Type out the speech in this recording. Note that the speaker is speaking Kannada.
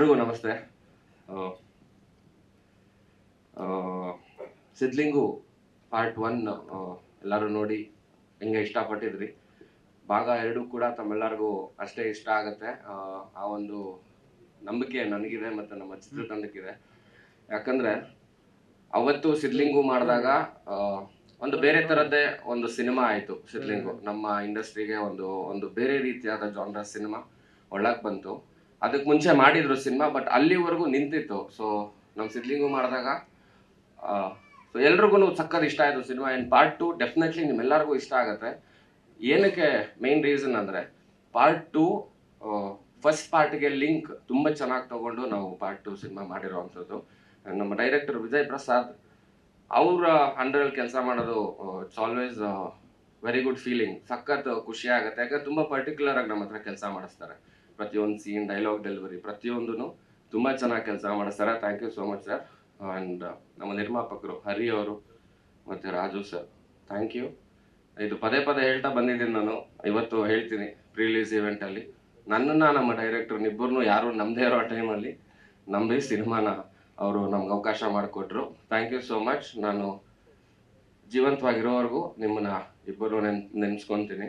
ಎಲ್ರಿಗೂ ನಮಸ್ತೆ. ಸಿದ್ಲಿಂಗು ಪಾರ್ಟ್ ಒನ್ ಎಲ್ಲರೂ ನೋಡಿ ಹೆಂಗೆ ಇಷ್ಟಪಟ್ಟಿದ್ರಿ. ಭಾಗ ಎರಡು ಕೂಡ ತಮ್ಮೆಲ್ಲರಿಗೂ ಅಷ್ಟೇ ಇಷ್ಟ ಆಗುತ್ತೆ. ಆ, ಆ ಒಂದು ನಂಬಿಕೆ ನನಗಿದೆ ಮತ್ತು ನಮ್ಮ ಚಿತ್ರತಂಡಕ್ಕಿದೆ. ಯಾಕಂದ್ರೆ ಅವತ್ತು ಸಿದ್ಲಿಂಗು ಮಾಡಿದಾಗ ಒಂದು ಬೇರೆ ಥರದ್ದೇ ಒಂದು ಸಿನಿಮಾ ಆಯಿತು ಸಿದ್ಲಿಂಗು. ನಮ್ಮ ಇಂಡಸ್ಟ್ರಿಗೆ ಒಂದು ಒಂದು ಬೇರೆ ರೀತಿಯಾದ ಜಾನ್ರ ಸಿನಿಮಾ ಒಳಗೆ ಬಂತು. ಅದಕ್ಕೆ ಮುಂಚೆ ಮಾಡಿದ್ರು ಸಿನಿಮಾ ಬಟ್ ಅಲ್ಲಿವರೆಗೂ ನಿಂತಿತ್ತು. ಸೊ ನಮ್ಮ ಸಿದ್ಲಿಂಗು ಮಾಡಿದಾಗ ಸೊ ಎಲ್ರಿಗೂ ಸಕ್ಕತ್ ಇಷ್ಟ ಆಯಿತು cinema. And part two definitely ನಿಮ್ಮೆಲ್ಲರಿಗೂ ಇಷ್ಟ ಆಗುತ್ತೆ. ಏನಕ್ಕೆ ಮೇನ್ ರೀಸನ್ ಅಂದರೆ ಪಾರ್ಟ್ ಟು ಫಸ್ಟ್ ಪಾರ್ಟ್ಗೆ ಲಿಂಕ್ ತುಂಬ ಚೆನ್ನಾಗಿ ತಗೊಂಡು ನಾವು ಪಾರ್ಟ್ ಟು ಸಿನಿಮಾ ಮಾಡಿರೋವಂಥದ್ದು ನಮ್ಮ ಡೈರೆಕ್ಟರ್ ವಿಜಯ್ ಪ್ರಸಾದ್ ಅವರ ಅಂಡರಲ್ಲಿ ಕೆಲಸ ಮಾಡೋದು it's always very good feeling ಸಖತ್ ಖುಷಿ ಆಗುತ್ತೆ. ಯಾಕಂದ್ರೆ ತುಂಬ ಪರ್ಟಿಕ್ಯುಲರ್ ಆಗಿ ನಮ್ಮ ಹತ್ರ ಕೆಲಸ ಮಾಡಿಸ್ತಾರೆ. ಪ್ರತಿಯೊಂದು ಸೀನ್ ಡೈಲಾಗ್ ಡೆಲಿವರಿ ಪ್ರತಿಯೊಂದೂ ತುಂಬ ಚೆನ್ನಾಗಿ ಕೆಲಸ ಮಾಡಿಸ್ತಾರೆ thank you so much sir and ನಮ್ಮ ನಿರ್ಮಾಪಕರು ಹರಿ ಅವರು ಮತ್ತು ರಾಜು ಸರ್ ಥ್ಯಾಂಕ್ ಯು ಇದು ಪದೇ ಪದೇ ಹೇಳ್ತಾ ಬಂದಿದ್ದೀನಿ ನಾನು. ಇವತ್ತು ಹೇಳ್ತೀನಿ ಪ್ರೀಲೀಸ್ ಇವೆಂಟಲ್ಲಿ ನನ್ನನ್ನು ನಮ್ಮ ಡೈರೆಕ್ಟರ್ ಇಬ್ಬರನ್ನೂ ಯಾರು ನಮ್ಮದೇ ಇರೋ ಟೈಮಲ್ಲಿ ನಂಬಿ ಸಿನಿಮಾನ ಅವರು ನಮ್ಗೆ ಅವಕಾಶ ಮಾಡಿಕೊಟ್ರು. ಥ್ಯಾಂಕ್ ಯು ಸೋ ಮಚ್ ನಾನು ಜೀವಂತವಾಗಿರೋವರೆಗೂ ನಿಮ್ಮನ್ನ ಇಬ್ಬರು ನೆನ್, ನೆನ್ಸ್ಕೊತೀನಿ.